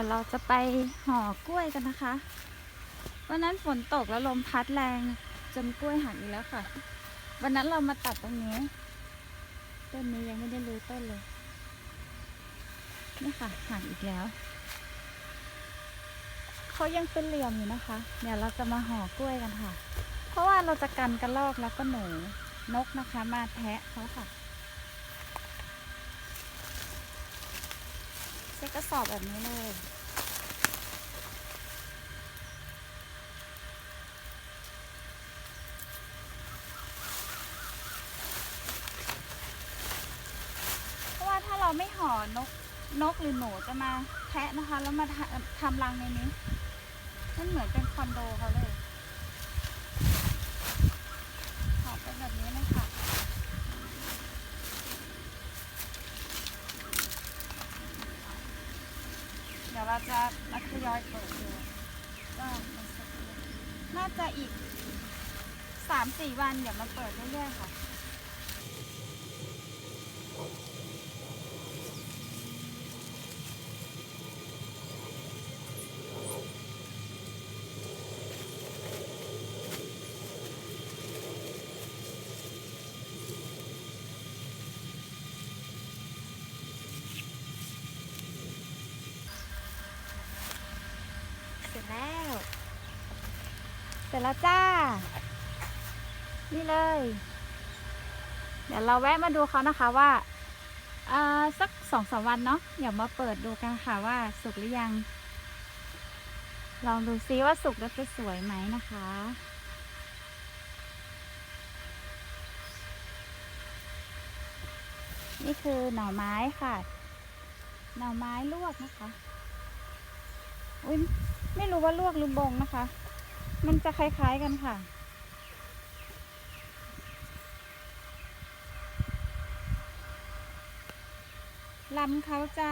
ดี๋ยวเราจะไปห่อกล้วยกันนะคะวันนั้นฝนตกแล้วลมพัดแรงจนกล้วยหักอีกแล้วค่ะ วันนั้นเรามาตัดตรงนี้ ต้นนี้ยังไม่ได้รื้อต้นเลยนี่ค่ะหักอีกแล้วเขายังเป็นเหลี่ยมอยู่นะคะ เดี๋ยวเราจะมาห่อกล้วยกันค่ะ เพราะว่าเราจะกันกระรอกแล้วก็หนูนกนะคะ มาแทะเขาค่ะใช้กระสอบแบบนี้เลย เพราะว่าถ้า เราไม่ห่อนกนกหรือหนูจะมาแทะนะคะ แล้วมาทำรังในนี้มันเหมือนเป็นคอนโดเขาเลยห่อเป็นแบบนี้เลยค่ะเดี๋ยวเราจะมาทยอยเปิดดูว่าน่าจะอีกสามสี่วันเดี๋ยวมาเปิดเรื่อยๆค่ะ เสร็จแล้ว เสร็จแล้วจ้า นี่เลย เดี๋ยวเราแวะมาดูเขานะคะว่าสักสองสามวันเนาะเดี๋ยวมาเปิดดูกันค่ะว่าสุกหรือยัง ลองดูซิว่าสุกแล้วจะสวยไหมนะคะ นี่คือหน่อไม้ค่ะ หน่อไม้ลวกนะคะ อุ้ยไม่รู้ว่าลวกหรือบงนะคะ มันจะคล้ายๆกันค่ะ ลำเขาจะ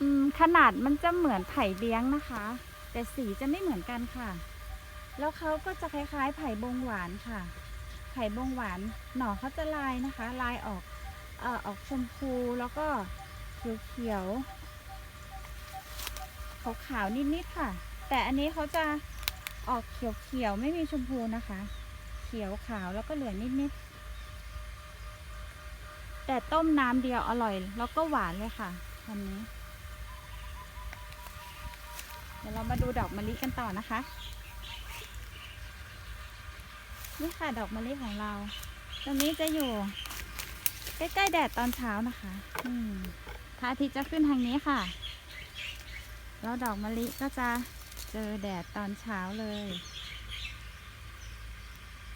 อืม ขนาดมันจะเหมือนไผ่เลี้ยงนะคะ แต่สีจะไม่เหมือนกันค่ะ แล้วเขาก็จะคล้ายๆ ไผ่บงหวานค่ะ ไผ่บงหวาน หน่อเขาจะลายนะคะ ลายออก เอ่อ ออกชมพูแล้วก็เขียวๆขาวๆนิดๆค่ะ แต่อันนี้เขาจะออกเขียวๆไม่มีชมพูนะคะ เขียวขาวแล้วก็เหลืองนิดๆ แต่ต้มน้ำเดียวอร่อย แล้วก็หวานเลยค่ะอันนี้ เดี๋ยวเรามาดูดอกมะลิกันต่อนะคะ นี่ค่ะดอกมะลิของเรา ตรงนี้จะอยู่ใกล้ๆแดดตอนเช้านะคะพระอาทิตย์จะขึ้นทางนี้ค่ะ แล้วดอกมะลิก็จะ เจอแดดตอนเช้าเลย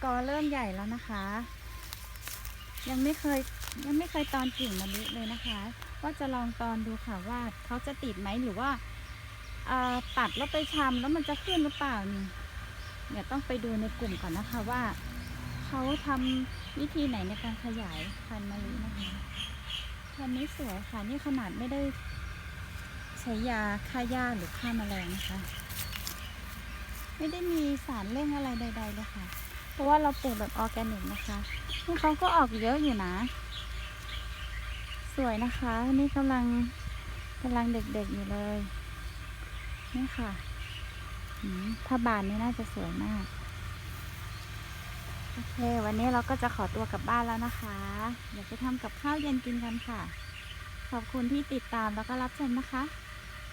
กอเริ่มใหญ่แล้วนะคะ ยังไม่เคยยังไม่เคยตอนกิ่งมะลิเลยนะคะ ว่าจะลองตอนดูค่ะว่าเขาจะติดไหมหรือว่าเออตัดแล้วไปชำแล้วมันจะขึ้นหรือเปล่านี่เดี๋ยวต้องไปดูในกลุ่มก่อนนะคะว่าเขาทำวิธีไหนในการขยายพันธุ์มะลินะคะพันธุ์นี้สวยค่ะนี่ขนาดไม่ได้ ใช้ยาฆ่าหญ้าหรือฆ่าแมลงนะคะ ไม่ได้มีสารเร่งอะไรใด ๆ เลยค่ะ เพราะว่าเราปลูกแบบออร์แกนิกนะคะนี่เขาก็ออกเยอะอยู่นะ สวยนะคะนี่กำลังกำลังเด็กๆอยู่เลย นี่ค่ะถ้าบานนี่น่าจะสวยมาก โอเค วันนี้เราก็จะขอตัวกลับบ้านแล้วนะคะ เดี๋ยวไปทำกับข้าวเย็นกินกันค่ะ ขอบคุณที่ติดตามแล้วก็รับชมนะคะ